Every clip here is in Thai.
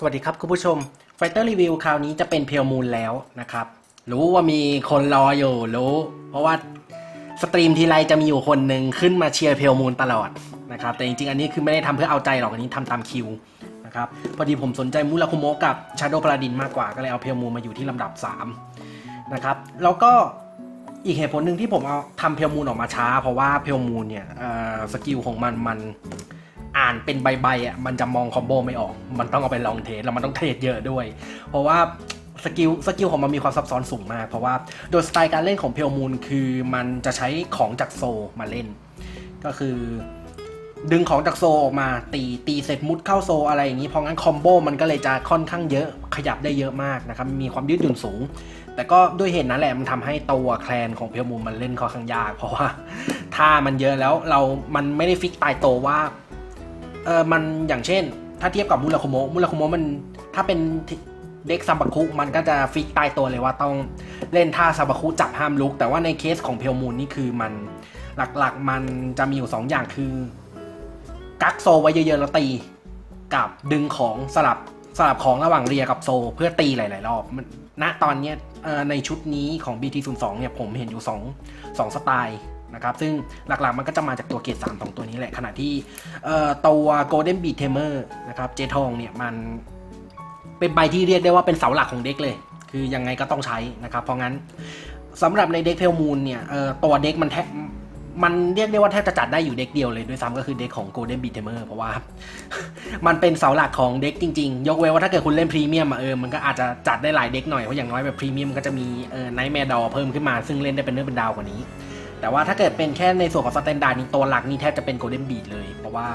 สวัสดีครับคุณผู้ชม Fighter Review คราวนี้จะเป็นเพลมูลแล้วนะครับ รู้ว่ามีคนรออยู่รู้ เพราะว่าสตรีมทีไรจะมีอยู่คนหนึ่งขึ้นมาเชียร์เพลมูลตลอดนะครับ แต่จริงๆ อันนี้คือไม่ได้ทำเพื่อเอาใจหรอกอันนี้ทำตามคิวนะครับ พอดีผมสนใจมูราคุโมกับ Shadow Paladin มากกว่าก็เลยเอาเพลมูลมาอยู่ที่ลำดับ3นะครับแล้วก็อีกเหตุผลหนึ่งที่ผมเอาทำเพลมูลออกมาช้า เพราะว่าเพลมูลเนี่ยสกิลของมันมัน อ่านเป็นใบๆอะมันจะมองคอมโบไม่ออก มันต้องเอาไปลองเทสแล้วมันต้องเทสเยอะด้วย เพราะว่าสกิลสกิลของมันมีความซับซ้อนสูงมาก เพราะว่าโดยสไตล์การเล่นของเพลมูลคือมันจะใช้ของจากโซมาเล่น ก็คือ ดึงของจากโซออกมาตีตีเสร็จมุดเข้าโซอะไรอย่างนี้เพราะงั้นคอมโบมันก็เลยจะค่อนข้างเยอะขยับได้เยอะมากนะครับมีความยืดหยุ่นสูง แต่ก็ด้วยเหตุนั้นแหละมันทำให้ตัวแคลนของเพลมูลมันเล่นค่อนข้างยาก เพราะว่าถ้ามันเยอะแล้วเรามันไม่ได้ฟิกตายโตว่า เออมันอย่างเช่น ถ้าเทียบกับมูราคุโมมูราคุโมมันถ้าเป็นเด็กซัมบัคุมันก็จะฟิกตายตัวเลยว่าต้องเล่นท่าซัมบัคุจับห้ามลุก แต่ว่าในเคสของเพลมูลนี่คือมันหลักๆมันจะมีอยู่ 2 อย่างคือ กักโซไว้เยอะๆแล้วตี กับดึงของสลับสลับของระหว่างเรียกับโซ เพื่อตีหลายๆรอบณตอนนี้ในชุดนี้ของ BT02 เนี่ยผมเห็นอยู่ 2 2 สไตล์ นะครับ ซึ่งหลักๆมันก็จะมาจากตัวเกรด3ของตัวนี้แหละ ขณะที่เอ่อตัว Golden Beat Tamer นะครับเจทองเนี่ยมันเป็นใบที่เรียกได้ว่าเป็นเสาหลักของเด็กเลย คือยังไงก็ต้องใช้นะครับ เพราะงั้นสำหรับในเด็กเพลมูลเนี่ยตัวเด็กมันแทบมันเรียกได้ว่าแทบจะจัดได้อยู่เด็กเดียวเลยด้วยซ้ำก็คือเด็กของ Golden Beat Tamer เพราะว่า มันเป็นเสาหลักของเด็กจริงๆ ยกเว้นว่าถ้าเกิดคุณเล่นพรีเมียมอะเออมันก็อาจจะจัดได้หลายเด็กหน่อย เพราะอย่างน้อยแบบพรีเมียมก็จะมีเออไนท์แมร์ดอเพิ่มขึ้นมา ซึ่งเล่นได้เป็นเรื่องเป็นดาวกว่านี้ แต่ว่าถ้าเกิดเป็นแค่ในส่วนของสแตนดาร์ดนี่ตัวหลักนี่แทบจะเป็นโกลเด้นบีดเลย เพราะว่า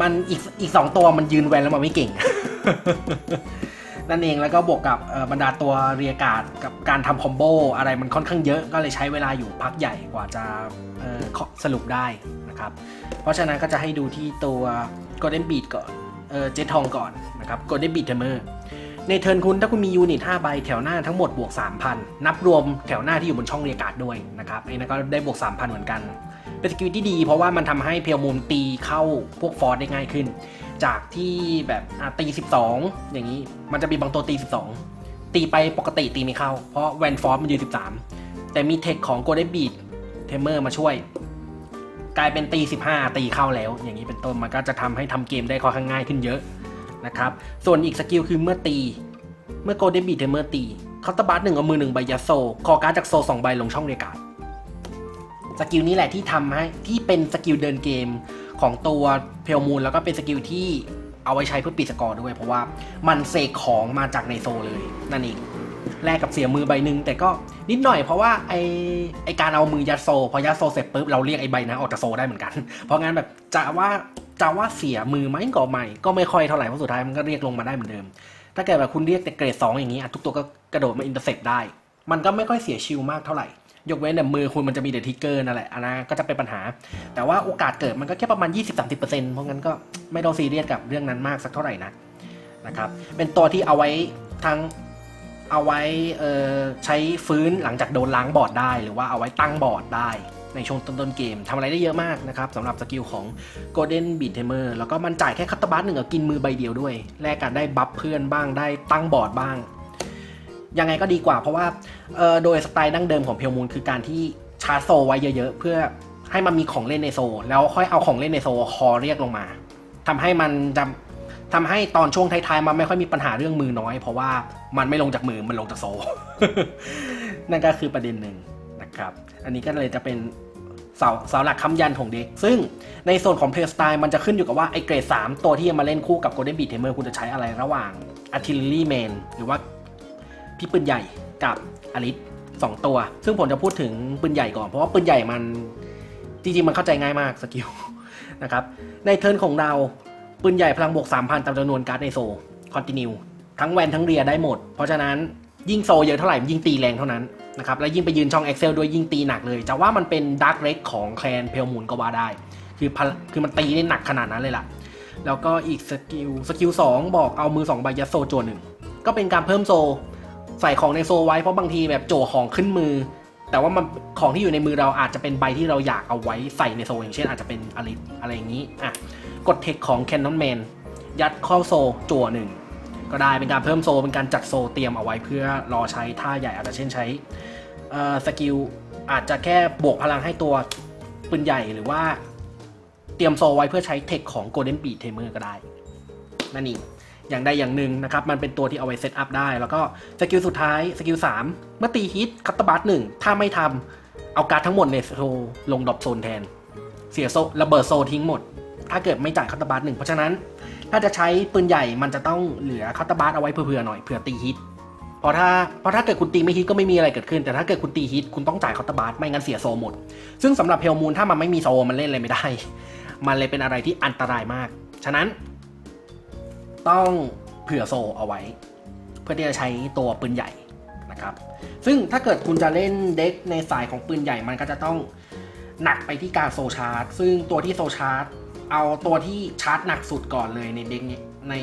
มันอีกอีกสองตัวมันยืนแวนแล้วมันไม่เก่ง นั่นเองแล้วก็บวกกับบรรดาตัวเรียกาดกับการทำคอมโบอะไรมันค่อนข้างเยอะก็เลยใช้เวลาอยู่พักใหญ่กว่าจะสรุปได้นะครับ เพราะฉะนั้นก็จะให้ดูที่ตัว Golden Beat ก่อนเจทองก่อนนะครับ Golden Beat Tamer ในเทิร์นคุณถ้าคุณมียูนิต5ใบแถวหน้าทั้งหมดบวก 3,000 นับรวมแถวหน้าที่อยู่บนช่องเรียกาดด้วยนะครับไอ้นั่นก็ได้บวก 3,000 เหมือนกัน เป็นสกิลที่ดีเพราะว่ามันทำให้เพลมูลตีเข้าพวกฟอร์สได้ง่ายขึ้น จากที่แบบตี12 อย่างนี้มันจะมีบางตัวตี 12 ตีไปปกติตีไม่เข้า เพราะแวนฟอร์สมันยืน13 แต่มีเทคของ Golden Beat Tamer มาช่วย กลายเป็นตี15 ตีเข้าแล้ว อย่างนี้เป็นต้นมันก็จะทำให้ทำเกมได้ค่อนข้างง่ายขึ้นเยอะ นะครับ ส่วนอีกสกิลคือเมื่อตี เมื่อโกเดบีเทเมื่อตีเขาตบัสหนึ่งเอามือหนึ่งใบยัดโซคอการ์ดจากโซสองใบลงช่องเรียกาดสกิลนี้แหละที่ทำให้ที่เป็นสกิลเดินเกมของตัวเพลมูลแล้วก็เป็นสกิลที่เอาไว้ใช้เพื่อปิดสกอร์ด้วย เพราะว่ามันเสกของมาจากในโซเลยนั่นเอง แลกกับเสียมือใบหนึ่งแต่ก็นิดหน่อยเพราะว่าไอไอการเอามือยัดโซ พอยัดโซเสร็จปุ๊บเราเรียกไอใบนั้นออกจากโซได้เหมือนกัน เพราะงั้นแบบจะว่าจะว่าเสียมือไหมก็ไม่ก็ไม่ค่อยเท่าไหร่เพราะสุดท้ายมันก็เรียกลงมาได้เหมือนเดิม ถ้าเกิดแบบคุณเรียกแต่เกรด2อย่างนี้ทุกตัวก็กระโดดมาอินเตอร์เซ็ปได้ มันก็ไม่ค่อยเสียชิลมากเท่าไหร่ ยกเว้นแต่มือคุณมันจะมีเดทิกเกอร์นั่นแหละอันนั้นก็จะเป็นปัญหา แต่ว่าโอกาสเกิดมันก็แค่ประมาณ 20-30%เพราะงั้นก็ไม่ต้องซีเรียสกับเรื่องนั้นมากสักเท่าไหร่นะนะครับเป็นตัวที่เอาไว้ทั้ง เอาไว้ใช้ฟื้นหลังจากโดนล้างบอร์ดได้ หรือว่าเอาไว้ตั้งบอร์ดได้ในช่วงต้นๆเกมทำอะไรได้เยอะมากนะครับสำหรับสกิลของ Golden Beat Tamer แล้วก็มันจ่ายแค่คัตบัสหนึ่งกับกินมือใบเดียวด้วย แลกกันได้บัฟเพื่อนบ้างได้ตั้งบอร์ดบ้าง ยังไงก็ดีกว่าเพราะว่าโดยสไตล์ดั้งเดิมของเพลมูลคือการที่ชาร์จโซไว้เยอะๆ เพื่อให้มันมีของเล่นในโซ แล้วค่อยเอาของเล่นในโซคอเรียกลงมาทำให้มันจะ ทำให้ตอนช่วงท้ายๆมันไม่ค่อยมีปัญหาเรื่องมือน้อย เพราะว่ามันไม่ลงจากมือมันลงจากโซนั่นก็คือประเด็นหนึ่งนะครับ อันนี้ก็เลยจะเป็นเสาเสาหลักคำยันของเด็ก ซึ่งในส่วนของเพลย์สไตล์มันจะขึ้นอยู่กับว่า ไอเกรด 3 ตัวที่จะมาเล่นคู่กับ Golden Beat Tamer คุณจะใช้อะไรระหว่าง Artillery Man หรือว่าพี่ปืนใหญ่กับอลิสสองตัว ซึ่งผมจะพูดถึงปืนใหญ่ก่อน เพราะว่าปืนใหญ่มันจริงๆมันเข้าใจง่ายมากสกิลนะครับในเทิร์นของเรา ปืนใหญ่พลังบวก 3,000ตามจำนวนการ์ดในโซคอนติเนียทั้งแวนทั้งเรียได้หมด เพราะฉะนั้นยิ่งโซเยอะเท่าไหร่ยิ่งตีแรงเท่านั้นนะครับและยิ่งไปยืนช่อง Excel ด้วยยิ่งตีหนักเลย จะว่ามันเป็นดาร์กเรกของแคลนเพลมูนก็ว่าได้ คือคือมันตีได้หนักขนาดนั้นเลยล่ะ แล้วก็อีกสกิลสกิลสองบอกเอามือสองใบยัดโซจวหนึ่งก็เป็นการเพิ่มโซใส่ของในโซไว้เพราะบางทีแบบโจของขึ้นมือ แต่ว่ามันของที่อยู่ในมือเราอาจจะเป็นใบที่เราอยากเอาไว้ใส่ในโซอย่างเช่นอาจจะเป็นอะไรอะไรอย่างนี้อะ กดเทคของ Cannon Man ยัดเข้าโซจั่วหนึ่งก็ได้เป็นการเพิ่มโซเป็นการจัดโซเตรียมเอาไว้เพื่อรอใช้ท่าใหญ่อาจจะเช่นใช้สกิลอาจจะแค่บวกพลังให้ตัวปืนใหญ่หรือว่าเตรียมโซไว้เพื่อใช้เทคของ Golden Beat Tamer ก็ได้ นั่นเองอย่างใดอย่างหนึ่งนะครับ มันเป็นตัวที่เอาไว้เซตอัพได้ แล้วก็สกิลสุดท้ายสกิล3เมื่อตีฮิตคัตตบัตหนึ่งถ้าไม่ทำเอาการทั้งหมดในโซลงดรอปโซนแทน เสียโซระเบิดโซทิ้งหมด ถ้าเกิดไม่จ่ายคัตตบัตหนึ่งเพราะฉะนั้น ถ้าจะใช้ปืนใหญ่มันจะต้องเหลือคัตตบัตเอาไว้เผื่อๆหน่อยเผื่อตีฮิตเพราะถ้าเพราะถ้าเกิดคุณตีไม่ฮิตก็ไม่มีอะไรเกิดขึ้น แต่ถ้าเกิดคุณตีฮิตคุณต้องจ่ายคัตตบัตไม่งั้นเสียโซหมด ซึ่งสำหรับเพลมูนถ้ามันไม่มีโซมันเล่นอะไรไม่ได้ มันเลยเป็นอะไรที่อันตรายมาก ฉะนั้น ต้องเผื่อโซเอาไว้ เพื่อที่จะใช้ตัวปืนใหญ่นะครับซึ่งถ้าเกิดคุณจะเล่นเด็กในสายของปืนใหญ่มันก็จะต้องหนักไปที่การโซชาร์จซึ่งตัวที่โซชาร์จ เอาตัวที่ชาร์จหนักสุดก่อนเลยในเด็กนี้ใน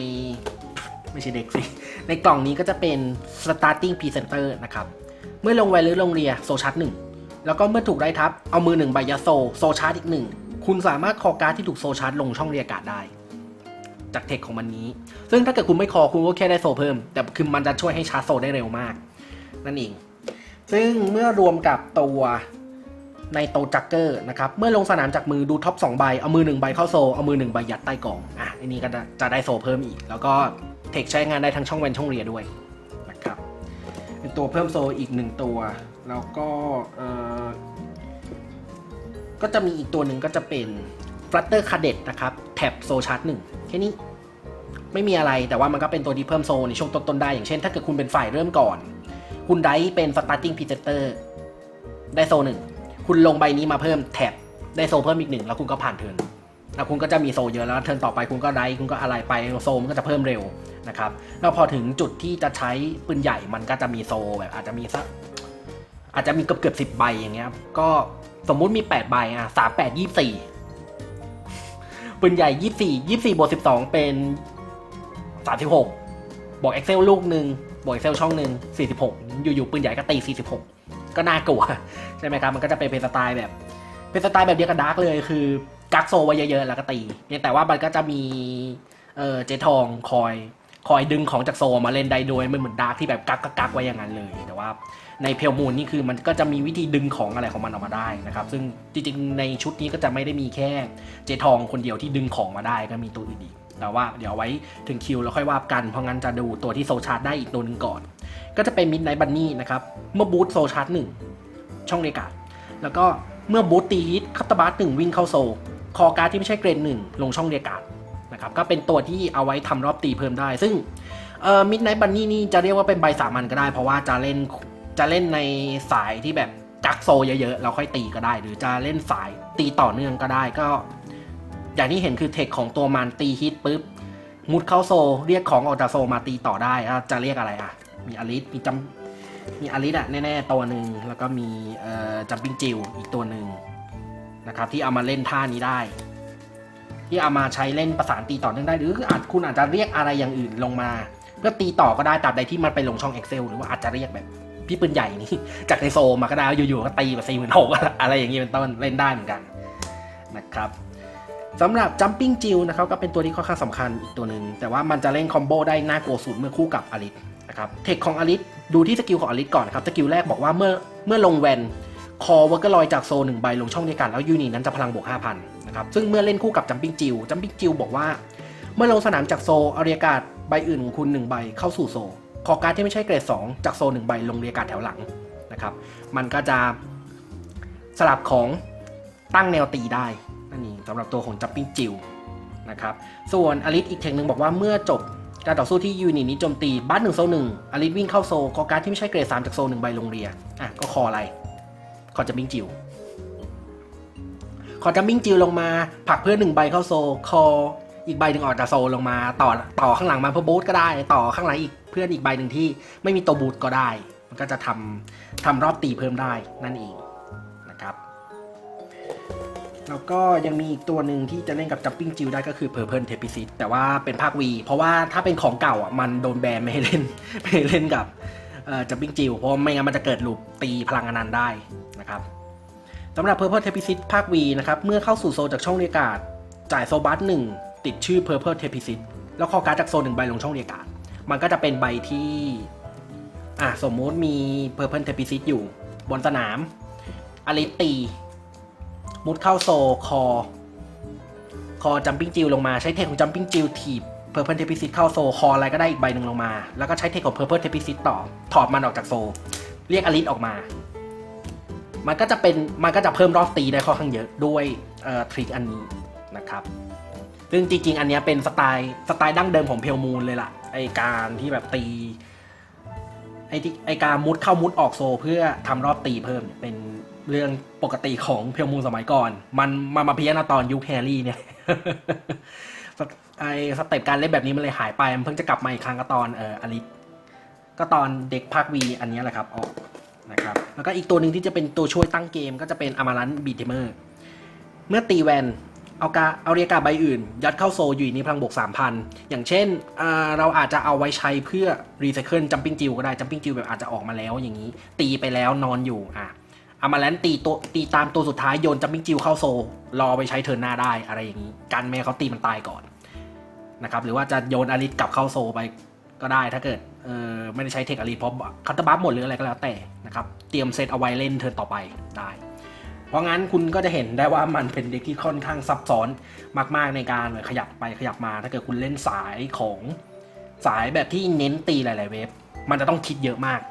ไม่ใช่เด็กสิ ในกล่องนี้ก็จะเป็น starting presenter นะครับ เมื่อลงไวหรือลงเรียโซชาร์จหนึ่งแล้วก็เมื่อถูกได้ทับ เอามือหนึ่งใบยาโซ โซชาร์จอีกหนึ่ง คุณสามารถคอการ์ดที่ถูกโซชาร์จลงช่องเรียกการ์ดได้ จากเทคของมันนี้ ซึ่งถ้าเกิดคุณไม่คอคุณก็แค่ได้โซเพิ่ม แต่คือมันจะช่วยให้ชาร์จโซได้เร็วมาก นั่นเอง ซึ่งเมื่อรวมกับตัว ในโตจักเกอร์นะครับ เมื่อลงสนามจากมือดูท็อป2ใบ เอามือ 1 ใบเข้าโซ เอามือ 1 ใบยัดใต้กล่อง อะอันนี้ก็จะได้โซเพิ่มอีก แล้วก็เทคใช้งานได้ทั้งช่องแวนช่องเรียด้วยนะครับ เป็นตัวเพิ่มโซอีกหนึ่งตัว แล้วก็เอ่อก็จะมีอีกตัวหนึ่งก็จะเป็น Flutter Cadet นะครับ แท็บโซชาร์จหนึ่งแค่นี้ไม่มีอะไรแต่ว่ามันก็เป็นตัวที่เพิ่มโซในช่วงต้นๆได้ อย่างเช่น ถ้าเกิดคุณเป็นฝ่ายเริ่มก่อน คุณได้เป็น starting presenter ได้โซหนึ่ง คุณลงใบนี้มาเพิ่มแท็บได้โซเพิ่มอีกหนึ่งแล้วคุณก็ผ่านเทิร์นแล้วคุณก็จะมีโซเยอะแล้วเทิร์นต่อไปคุณก็ไดคุณก็อะไรไปโซมันก็จะเพิ่มเร็วนะครับแล้วพอถึงจุดที่จะใช้ปืนใหญ่มันก็จะมีโซแบบอาจจะมีสักอาจจะมีเกือบเกือบสิบใบอย่างเงี้ยก็สมมุติมี 8 ใบอะสามแปดยี่สี่ปืนใหญ่ 24 24บวก12 เป็น 36 บวก Excel ลูกหนึ่งบวก Excel ช่องหนึ่ง46 อยู่ๆปืนใหญ่ก็ตี 46 ก็น่ากลัวใช่ไหมครับมันก็จะเป็นเป็นสไตล์แบบ เป็นสไตล์แบบเดียวกับดาร์กเลย คือกักโซไว้เยอะๆแล้วก็ตีเนี่ยแต่ว่ามันก็จะมีเออเจทองคอยคอยดึงของจากโซมาเล่นได้โดยไม่เหมือนดาร์กที่แบบกักกักไว้อย่างนั้นเลย แต่ว่าในเพลมูนนี่คือมันก็จะมีวิธีดึงของอะไรของมันออกมาได้นะครับ ซึ่งจริงๆในชุดนี้ก็จะไม่ได้มีแค่เจทองคนเดียวที่ดึงของมาได้ก็มีตัวอื่นอีก แต่ว่าเดี๋ยวไว้ถึงคิวแล้วค่อยว่ากัน เพราะงั้นจะดูตัวที่โซชาร์จได้อีกตัวหนึ่งก่อน ก็จะเป็นมิดไนท์บันนี่นะครับ เมื่อบูทโซชาร์จหนึ่งช่องเรกาดแล้วก็เมื่อบูทตีฮิตคัตตาบาร์หนึ่งวิ่งเข้าโซ คอการ์ดที่ไม่ใช่เกรดหนึ่งลงช่องเรียกาดนะครับก็เป็นตัวที่เอาไว้ทำรอบตีเพิ่มได้ ซึ่งมิดไนท์บันนี่นี่จะเรียกว่าเป็นใบสามัญก็ได้ เพราะว่าจะเล่นจะเล่นในสายที่แบบกักโซเยอะๆเราค่อยตีก็ได้ หรือจะเล่นสายตีต่อเนื่องก็ได้ก็ อย่างที่เห็นคือเทคของตัวมันตีฮิตปุ๊บมุดเข้าโซ เรียกของออกจากโซมาตีต่อได้อะจะเรียกอะไรอะ มีอลิสมีจัมมีอลิสอะแน่ๆตัวหนึ่งแล้วก็มีเอ่อจัมปิ้งจิวอีกตัวหนึ่งนะครับที่เอามาเล่นท่านี้ได้ ที่เอามาใช้เล่นประสานตีต่อเนื่องได้ หรืออาจคุณอาจจะเรียกอะไรอย่างอื่นลงมาเพื่อตีต่อก็ได้ตราบใดที่มันไปลงช่อง Excel หรือว่าอาจจะเรียกแบบพี่ปืนใหญ่นี่จากในโซมาก็ได้อยู่ๆก็ตีแบบสี่หมื่นหกอะไรอย่างนี้เป็นต้นเล่นได้เหมือนกันนะครับ สำหรับ Jumping Jill นะครับก็เป็นตัวที่ค่อนข้างสำคัญอีกตัวหนึ่งแต่ว่ามันจะเล่นคอมโบได้น่ากลัวสุดเมื่อคู่กับอลิสนะครับเทคของอลิสดูที่สกิลของอลิสก่อนนะครับสกิลแรกบอกว่าเมื่อเมื่อลงแวนคอเวอร์ก็ลอยจากโซหนึ่งใบลงช่องเดียวกันแล้วยูนิตนั้นจะพลังบวก5,000นะครับซึ่งเมื่อเล่นคู่กับ Jumping Jill Jumping Jill บอกว่า เมื่อลงสนามจากโซเอาเรียกาศใบอื่นของคุณ 1 ใบเข้าสู่โซ คอการ์ดที่ไม่ใช่เกรด 2 จากโซ 1 ใบลงเรียกาศแถวหลังนะครับมันก็จะสลับของตั้งแนวตีได้ สำหรับตัวของ Jumping Jill นะครับส่วนอลิสอีกเทคหนึ่งบอกว่าเมื่อจบการต่อสู้ที่ยูนิตนี้โจมตีบ้านหนึ่งโซหนึ่งอลิสวิ่งเข้าโซคอการ์ดที่ไม่ใช่เกรดสามจากโซหนึ่งใบลงเรียอะก็คออะไรคอจะบิงจิวคอจะบิงจิวลงมาผลักเพื่อนหนึ่งใบเข้าโซคออีกใบหนึ่งออกจากโซลงมาต่อต่อข้างหลังมาเพื่อบูทก็ได้ ต่อข้างหลังอีกเพื่อนอีกใบหนึ่งที่ไม่มีตัวบูทก็ได้ มันก็จะทำทำรอบตีเพิ่มได้นั่นเอง ก็ยังมีอีกตัวหนึ่งที่จะเล่นกับ Jumping Jill ได้ก็คือ Purple t e p i c i t แต่ว่าเป็นภาค V เพราะว่าถ้าเป็นของเก่าอะมันโดนแบนไม่ให้เล่นไม่ให้เล่นกับเอ่อ Jumping Jill เพราะไม่งั้นมันจะเกิดลูปตีพลังอนันต์ได้นะครับสำหรับ Purple t e p i c i t ภาค V นะครับ เมื่อเข้าสู่โซลจากช่องเรียกาศ จ่ายโซบัสหนึ่งติดชื่อ Purple t e p i c i t แล้วคอการ์ดจากโซนหนึ่งใบลงช่องเรียการ์ดมันก็จะเป็นใบที่ อะ สมมุติมีเพอร์เพ t นเทปิซิตอยู่บนสนามอลิตี มุดเข้าโซคอ คอจัมปิ้งจิวลงมาใช้เทคของจัมปิ้งจิวถีบเพอร์เพนเทปิซิตเข้าโซคออะไรก็ได้อีกใบหนึ่งลงมา แล้วก็ใช้เทคของเพอร์เพนเทปิซิตต่อถอดมันออกจากโซ เรียกอลิสออกมา มันก็จะเป็นมันก็จะเพิ่มรอบตีได้ค่อนข้างเยอะด้วยทริคอันนี้นะครับ ซึ่งจริงๆ อันนี้เป็นสไตล์สไตล์ดั้งเดิมของเพลมูลเลยล่ะไอการที่แบบตีไอที่ไอการมุดเข้ามุดออกโซ เพื่อทำรอบตีเพิ่มเป็น เรื่องปกติของเพลมูลสมัยก่อน มันมามาเพี้ยนเอาตอนยุคแฮร์รี่เนี่ยไอสเต็ปการเล่นแบบนี้มันเลยหายไป มันเพิ่งจะกลับมาอีกครั้งก็ตอนเอออลิสก็ตอนเด็กภาควีอันนี้แหละครับออกนะครับแล้วก็อีกตัวหนึ่งที่จะเป็นตัวช่วยตั้งเกมก็จะเป็นอมารันบีเทเมอร์เมื่อตีแวนเอากาเอาเรียกาใบอื่น ยัดเข้าโซอยู่ในพลังบวก3,000 อย่างเช่นเราอาจจะเอาไว้ใช้เพื่อรีไซเคิลจัมปิ้งจิวก็ได้จัมปิ้งจิวแบบอาจจะออกมาแล้วอย่างนี้ ตีไปแล้วนอนอยู่อะ อามาแลนตีตัวตีตามตัวสุดท้ายโยนจัมปิ้งจิวเข้าโซ รอไปใช้เทิร์นหน้าได้อะไรอย่างนี้กันแม่เขาตีมันตายก่อนนะครับหรือว่าจะโยนอาริสกลับเข้าโซไปก็ได้ถ้าเกิดเออไม่ได้ใช้เทคอาริสเพราะคัตเตอร์บัฟหมดหรืออะไรก็แล้วแต่นะครับเตรียมเซตเอาไว้เล่นเทิร์นต่อไปได้ เพราะงั้นคุณก็จะเห็นได้ว่ามันเป็นเด็กที่ค่อนข้างซับซ้อนมาก ๆในการขยับไปขยับมา ถ้าเกิดคุณเล่นสายของสายแบบที่เน้นตีหลาย ๆ เวฟมันจะต้องคิดเยอะมาก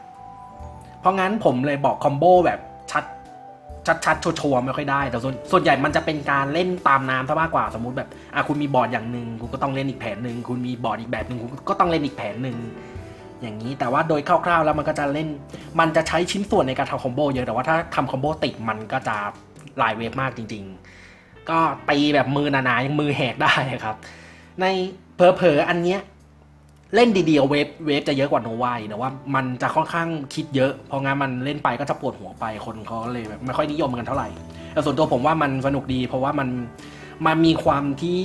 เพราะงั้นผมเลยบอกคอมโบแบบ ชัดชัดชัดๆชัวร์ๆไม่ค่อยได้แต่ส่วนส่วนใหญ่มันจะเป็นการเล่นตามน้ำซะมากกว่าสมมุติแบบอะคุณมีบอร์ดอย่างหนึ่งคุณก็ต้องเล่นอีกแผนหนึ่งคุณมีบอร์ดอีกแบบหนึ่งคุณก็ต้องเล่นอีกแผนหนึ่งอย่างนี้แต่ว่าโดยคร่าวๆแล้วมันก็จะเล่น มันจะใช้ชิ้นส่วนในการทำคอมโบเยอะแต่ว่าถ้าทำคอมโบติดมันก็จะหลายเวฟมากจริง ๆ ก็ตีแบบมือหนาๆยังมือแหกได้ครับ ในเพอเพอๆอันเนี้ย เล่นดีๆเวฟเวฟจะเยอะกว่าโนวายแต่ว่ามันจะค่อนข้างคิดเยอะเพราะงั้นมันเล่นไปก็จะปวดหัวไปคนเขาก็เลยแบบไม่ค่อยนิยมกันเท่าไหร่แต่ส่วนตัวผมว่ามันสนุกดี เพราะว่ามันมันมีความที่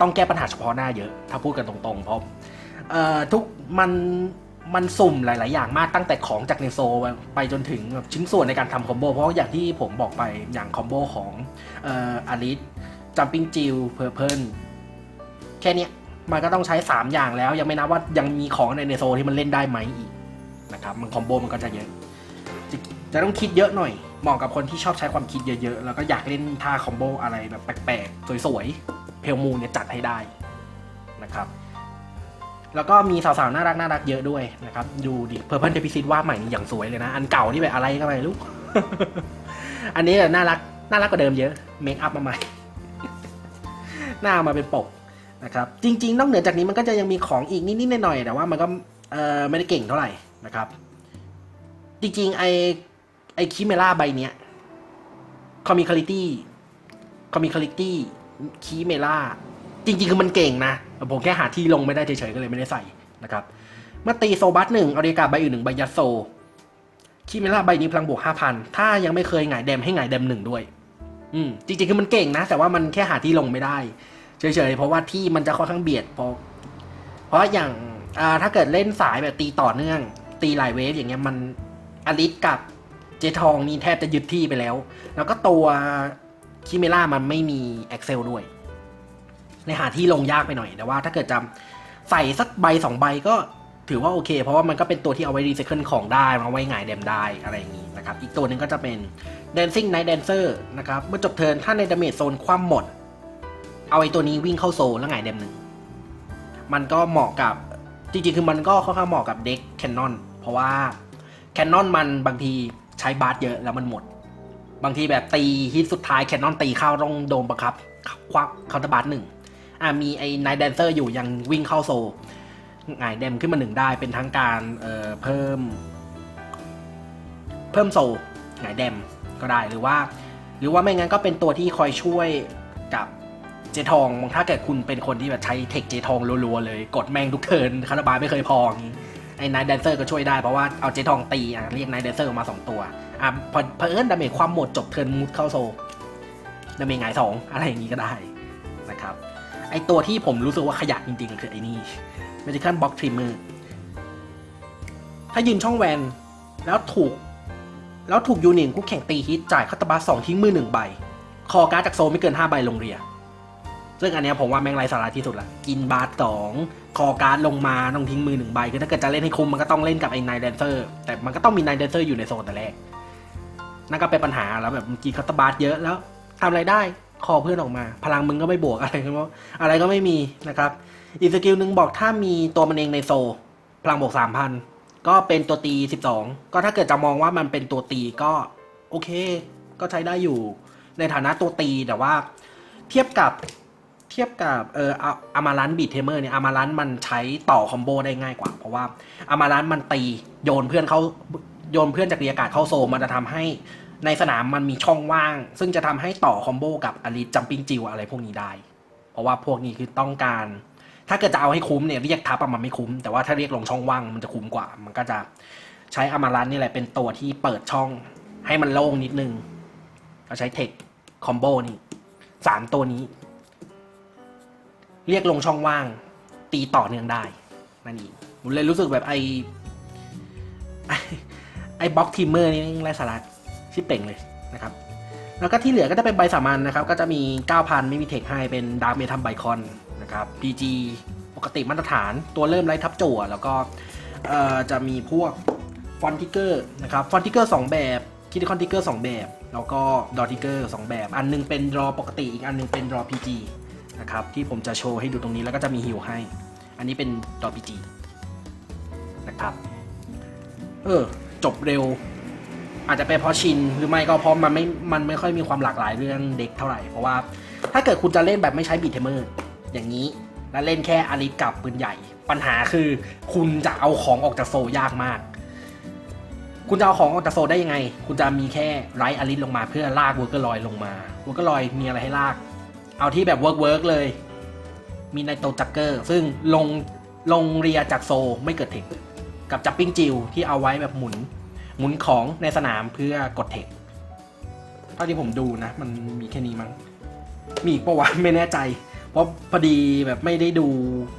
ต้องแก้ปัญหาเฉพาะหน้าเยอะ ถ้าพูดกันตรงๆ เพราะทุกมันมันสุ่มหลาย ๆ อย่างมากตั้งแต่ของจากในโซ ไปจนถึงแบบชิ้นส่วนในการทำคอมโบเพราะอย่างที่ผมบอกไปอย่างคอมโบของอาริสจัมปิ้งจิลเพอร์เพลแค่เนี้ย มันก็ต้องใช้ 3 อย่างแล้ว ยังไม่นับว่ายังมีของในในโซที่มันเล่นได้ไหมอีกนะครับมันคอมโบมันก็จะเยอะจะจะต้องคิดเยอะหน่อยเหมาะกับคนที่ชอบใช้ความคิดเยอะๆ แล้วก็อยากเล่นท่าคอมโบอะไรแบบแปลกๆ สวยๆ เพลมูนเนี่ยจัดให้ได้นะครับ แล้วก็มีสาวๆ น่ารักน่ารักเยอะด้วยนะครับ ดูดิเพอร์เพนเทปิซิตว่าใหม่นี่อย่างสวยเลยนะ อันเก่าที่แบบอะไรก็ไม่รู้ อันนี้น่ารักน่ารักกว่าเดิมเยอะ เมคอัพมาใหม่ หน้ามาเป็นปก นะครับจริง ๆ นอกเหนือจากนี้มันก็จะยังมีของอีกนิดๆหน่อยๆแต่ว่ามันก็เออไม่ได้เก่งเท่าไหร่นะครับ จริงๆไอไอคิเมล่าใบเนี้ยคอมิคาลิตี้คอมิคาลิตี้คิเมล่าจริง ๆ คือมันเก่งนะ ผมแค่หาที่ลงไม่ได้เฉยๆก็เลยไม่ได้ใส่นะครับเมื่อตีโซบัสหนึ่งอเรียกาใบอื่นหนึ่งใบยัดโซคิเมล่าใบนี้พลังบวกห้าพันถ้ายังไม่เคยหงายแดมให้หงายแดมหนึ่งด้วย อืมจริง ๆ คือมันเก่งนะ แต่ว่ามันแค่หาที่ลงไม่ได้ เฉยๆเพราะว่าที่มันจะค่อนข้างเบียดเพราะเพราะอย่างถ้าเกิดเล่นสายแบบตีต่อเนื่อง ตีหลายเวฟอย่างเงี้ยมันอลิสกับเจทองนี่แทบจะยึดที่ไปแล้ว แล้วก็ตัวคิเมล่ามันไม่มี Excel ด้วย ในหาที่ลงยากไปหน่อย แต่ว่าถ้าเกิดจะใส่สักใบสองใบก็ถือว่าโอเค เพราะว่ามันก็เป็นตัวที่เอาไว้รีไซเคิลของได้เอาไว้หงายแดมได้อะไรอย่างนี้นะครับ อีกตัวหนึ่งก็จะเป็น Dancing Night Dancer นะครับ เมื่อจบเทิร์นถ้าในดาเมจโซนคว่ำหมด เอาไอ้ตัวนี้วิ่งเข้าโซลแล้วไงเดมหนึ่ง มันก็เหมาะกับ จริงๆ คือมันก็ค่อนข้างเหมาะกับเด็กแคนนอนเพราะว่าแคนนอนมันบางทีใช้บาสเยอะแล้วมันหมด บางทีแบบตีฮิตสุดท้ายแคนนอนตีเข้าต้องโดนบังคับควักเคาน์เตอร์บาสหนึ่งอ่ามีไอ้ไนแดนเซอร์อยู่ยังวิ่งเข้าโซลไงเดมขึ้นมาหนึ่งได้เป็นทั้งการเอ่อเพิ่ม เพิ่มโซลไงเดมก็ได้หรือว่า หรือว่าไม่งั้นก็เป็นตัวที่คอยช่วยกับ เจทองถ้าเกิดคุณเป็นคนที่แบบใช้เทคเจทองรัวๆเลย กดแมงทุกเทิร์นคาราบาลไม่เคยพออย่างนี้ไอ้นายแดนเซอร์ก็ช่วยได้เพราะว่าเอาเจทองตีอะเรียกนายแดนเซอร์ออกมา 2 ตัวอะพอเพอเอิญดาเมจความหมดจบเทิร์นมุดเข้าโซดาเมจหงายสองอะไรอย่างนี้ก็ได้นะครับไอตัวที่ผมรู้สึกว่าขยะจริงๆ คือไอ้นี่ Magical Box Trimmer ถ้ายืนช่องแวนแล้วถูก แล้วถูกยูนิตคู่แข่งตีฮิตจ่ายคาตาบาสองทิ้งมือหนึ่งใบ คอการ์ดจากโซไม่เกินห้าใบลงเรีย ซึ่งอันเนี้ยผมว่าแม่งไรสาระที่สุดละกินบาสสองคอการ์ดลงมาต้องทิ้งมือหนึ่งใบคือถ้าเกิดจะเล่นให้คุ้มมันก็ต้องเล่นกับไอ้นายแดนเซอร์แต่มันก็ต้องมีนายแดนเซอร์อยู่ในโซนแต่แรกนั่นก็เป็นปัญหาแล้วแบบกินคัตเตอร์บาสเยอะแล้วทำอะไรได้คอเพื่อนออกมา พลังมึงก็ไม่บวกอะไรก็อะไรก็ไม่มีนะครับอีกสกิลหนึ่งบอกถ้ามีตัวมันเองในโซ พลังบวกสามพันก็เป็นตัวตีสิบสองก็ถ้าเกิดจะมองว่ามันเป็นตัวตีก็โอเค ก็ใช้ได้อยู่ในฐานะตัวตีแต่ว่า เทียบกับ ทียบกับเอออามารันบีทเทเมอร์เนี่ยอามารันมันใช้ต่อคอมโบได้ง่ายกว่า เพราะว่าอามารันมันตีโยนเพื่อนเขาโยนเพื่อนจากเรียกาศเข้าโซมันจะทำให้ในสนามมันมีช่องว่าง ซึ่งจะทำให้ต่อคอมโบกับอลิจัมปิงจิวอะไรพวกนี้ได้ เพราะว่าพวกนี้คือต้องการ ถ้าเกิดจะเอาให้คุ้มเนี่ยเรียกทับอะมันไม่คุ้ม แต่ว่าถ้าเรียกลงช่องว่างมันจะคุ้มกว่า มันก็จะใช้อามารันนี่แหละเป็นตัวที่เปิดช่องให้มันโล่งนิดนึงก็ใช้เทคคอมโบนี่สามตัวนี้ เรียกลงช่องว่าง ตีต่อเนื่องได้นั่นเองผมเลยรู้สึกแบบไอไอ้บล็อกทีมเมอร์นี่ไร้สาระชิบเป่งเลยนะครับ แล้วก็ที่เหลือก็จะเป็นใบสามัญนะครับ ก็จะมี 9,000 ไม่มีเทคให้เป็นดาร์เมทัมไบคอนนะครับ PG ปกติมาตรฐานตัวเริ่มไร้ทับจั่วแล้วก็จะมีพวกฟอนติเกอร์นะครับฟอนติเกอร์2แบบคิดคอนติเกอร์2แบบ แล้วก็ดอติเกอร์2แบบ อันหนึงเป็นรอปกติอีกอันหนึงเป็นรอ PG นะครับที่ผมจะโชว์ให้ดูตรงนี้แล้วก็จะมีฮิวให้ อันนี้เป็นดอ PG นะครับ เออ จบเร็ว อาจจะเป็นเพราะชินหรือไม่ก็เพราะมันไม่ มันไม่ค่อยมีความหลากหลายเรื่องเด็กเท่าไหร่ เพราะว่าถ้าเกิดคุณจะเล่นแบบไม่ใช้บีทเทเมอร์อย่างนี้ แล้วเล่นแค่อาริสกับปืนใหญ่ ปัญหาคือคุณจะเอาของออกจากโซยากมาก คุณจะเอาของออกจากโซได้ยังไง คุณจะมีแค่ไรอาริสลงมาเพื่อลากเวิร์เกอร์ลอยลงมาเวิร์เกอร์ลอยมีอะไรให้ลาก เอาที่แบบเวิร์กเวิร์กเลย มีไนโตจักเกอร์ ซึ่งลงลงเรียจากโซไม่เกิดเทคกับจับปิ้งจิวที่เอาไว้แบบหมุน หมุนของในสนามเพื่อกดเทคเท่าที่ผมดูนะ มันมีแค่นี้มั้งมีอีกปะวะไม่แน่ใจ เพราะพอดีแบบไม่ได้ดู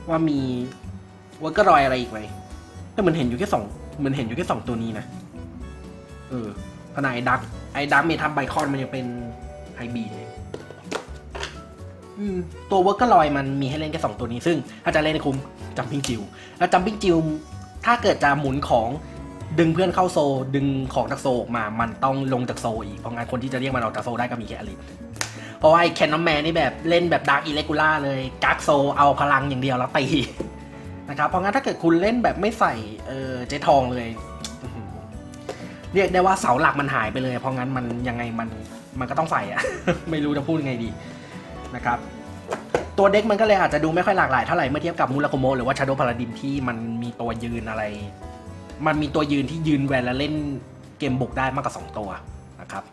ว่ามีวัก็รอยอะไรอีกไหมแต่มันเห็นอยู่แค่สองมันเห็นอยู่แค่สองตัวนี้นะ เออขนาดไอ้ดักไอ้ดักเมทัมไบคอนมันยังเป็นไฮบีเลย ตัวเวิร์กกอร์ลอยมันมีให้เล่นแค่สองตัวนี้ซึ่ง ถ้าจะเล่นในคุ้มจัมปิ้งจิวแล้วจัมปิ้งจิวถ้าเกิดจะหมุนของดึงเพื่อนเข้าโซ ดึงของจากโซออกมา มันต้องลงจากโซอีก เพราะงั้นคนที่จะเรียกมันออกจากโซได้ก็มีแค่อลิสเพราะว่าไอ้แคนนอนแมนนี่แบบเล่นแบบดาร์กอิเลกูล่าเลยกักโซเอาพลังอย่างเดียวแล้วตีนะครับเพราะงั้นถ้าเกิดคุณเล่นแบบไม่ใส่เออเจทองเลย เรียกได้ว่าเสาหลักมันหายไปเลย เพราะงั้นมันยังไงมันมันก็ต้องใส่อะไม่รู้จะพูดยังไงดี นะครับตัวเด็กมันก็เลยอาจจะดูไม่ค่อยหลากหลายเท่าไหร่เมื่อเทียบกับมูราโคโมหรือว่าชาโดพาราดินที่มันมีตัวยืนอะไร มันมีตัวยืนที่ยืนแวนและเล่นเกมบุกได้มากกว่า2ตัวนะครับ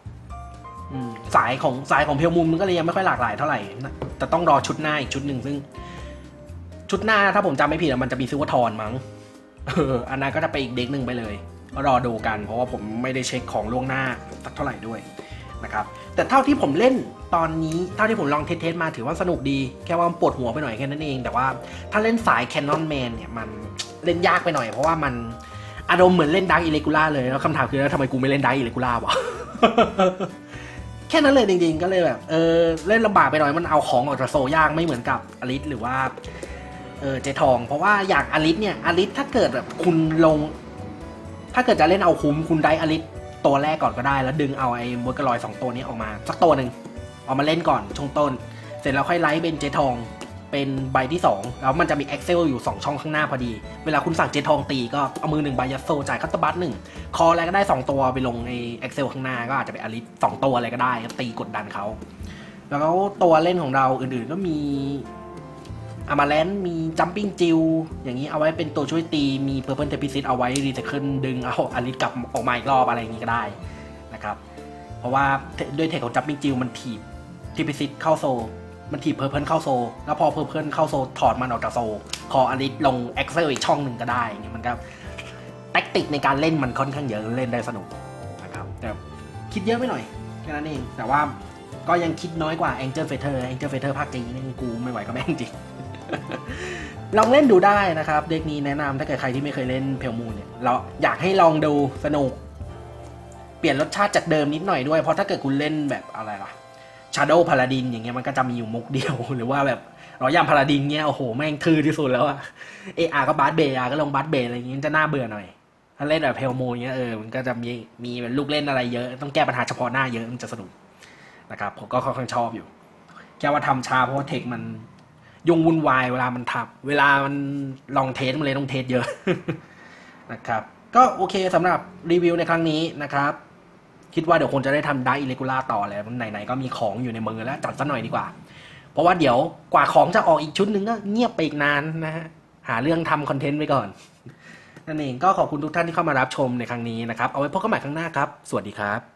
สายของสายของเพลมุมมันก็เลยยังไม่ค่อยหลากหลายเท่าไหร่นะแต่ต้องรอชุดหน้าอีกชุดหนึ่งซึ่ง ชุดหน้าถ้าผมจำไม่ผิดมันจะมีซิวทอนมั้งอันนั้นก็จะไปอีกเด็กหนึ่งไปเลยรอดูกัน เพราะว่าผมไม่ได้เช็คของล่วงหน้าสักเท่าไหร่ด้วย นะครับแต่เท่าที่ผมเล่นตอนนี้เท่าที่ผมลองเทสมาถือว่าสนุกดี แค่ว่ามันปวดหัวไปหน่อยแค่นั้นเอง แต่ว่าถ้าเล่นสายแคนนอนแมนเนี่ยมันเล่นยากไปหน่อย เพราะว่ามันอารมณ์เหมือนเล่นดักอิเลกูล่าเลยแล้วคำถามคือแล้วทำไมกูไม่เล่นดักอิเลกูล่าวะแค่นั้นเลยจริงๆ ก็เลยแบบเออเล่นลำบากไปหน่อยมันเอาของออกจากโซยากไม่เหมือนกับอลิสหรือว่าเออเจทอง เพราะว่าอย่างอลิสเนี่ยอลิสถ้าเกิดแบบคุณลง ถ้าเกิดจะเล่นเอาคุ้มคุณได้อลิส ตัวแรกก่อนก็ได้ แล้วดึงเอาไอ้เวอร์กลอยสองตัวนี้ออกมา สักตัวหนึ่งออกมาเล่นก่อนช่วงต้น เสร็จแล้วค่อยไลท์เป็นเจทองเป็นใบที่ 2 แล้วมันจะมี Excel อยู่ 2 ช่องข้างหน้าพอดี เวลาคุณสั่งเจทองตีก็เอามือหนึ่งใบยัดโซจ่ายคัตตบัตหนึ่งคออะไรก็ได้ 2 ตัวไปลงใน Excel ข้างหน้าก็อาจจะเป็นอลิสสองตัวอะไรก็ได้ตีกดดันเขาแล้วตัวเล่นของเราอื่นๆก็มี อามาแลนมีจัมปิ้งจิวอย่างนี้เอาไว้เป็นตัวช่วยตีมีเพอร์เพิลเทปิซิตเอาไว้รีไซเคิลดึงเอาอลิสกลับออกมาอีกรอบอะไรอย่างนี้ก็ได้นะครับเพราะว่าด้วยเทคของจัมปิ้งจิวมันถีบทีพิซิตเข้าโซ มันถีบเพอร์เพิลเข้าโซ แล้วพอเพอร์เพิลเข้าโซถอดมันออกจากโซ คออลิสลงเอ็กเซลอีกช่องหนึ่งก็ได้อย่างนี้มันก็แทคติกในการเล่นมันค่อนข้างเยอะเล่นได้สนุกนะครับแต่คิดเยอะไปหน่อยแค่นั้นเองแต่ว่าก็ยังคิดน้อยกว่า Angel Feather Angel Feather ภาคจีนนี่กูไม่ไหวก็แม่งจริง ลองเล่นดูได้นะครับ เด็กนี้แนะนำถ้าเกิดใครที่ไม่เคยเล่นเพลมูนเนี่ยเราอยากให้ลองดูสนุก เปลี่ยนรสชาติจากเดิมนิดหน่อยด้วย เพราะถ้าเกิดคุณเล่นแบบอะไรล่ะ Shadow Paladin อย่างเงี้ยมันก็จะมีอยู่มุกเดียว หรือว่าแบบรอยยามพาลาดินเงี้ยโอ้โหแม่งทื่อที่สุดแล้วอะเออาก็บาสเบย์อาก็ลงบาสเบย์อะไรอย่างงี้มันจะน่าเบื่อหน่อย ถ้าเล่นแบบเพลโมเงี้ยเออมันก็จะมีมีแบบลูกเล่นอะไรเยอะต้องแก้ปัญหาเฉพาะหน้าเยอะมันจะสนุกนะครับผมก็ค่อนข้างชอบอยู่ แค่ว่าทำช้าเพราะว่าเทคมัน ยุ่งวุ่นวายเวลามันทำเวลามันลองเทสมันเลยต้องเทสเยอะนะครับ ก็โอเคสำหรับรีวิวในครั้งนี้นะครับ คิดว่าเดี๋ยวคงจะได้ทำไดอิเลกูล่าต่อแล้วไหนๆก็มีของอยู่ในมือแล้วจัดซะหน่อยดีกว่า เพราะว่าเดี๋ยวกว่าของจะออกอีกชุดหนึ่งก็เงียบไปอีกนานนะฮะหาเรื่องทำคอนเทนต์ไว้ก่อนนั่นเองก็ขอบคุณทุกท่านที่เข้ามารับชมในครั้งนี้นะครับ เอาไว้พบกันใหม่ครั้งหน้าครับ สวัสดีครับ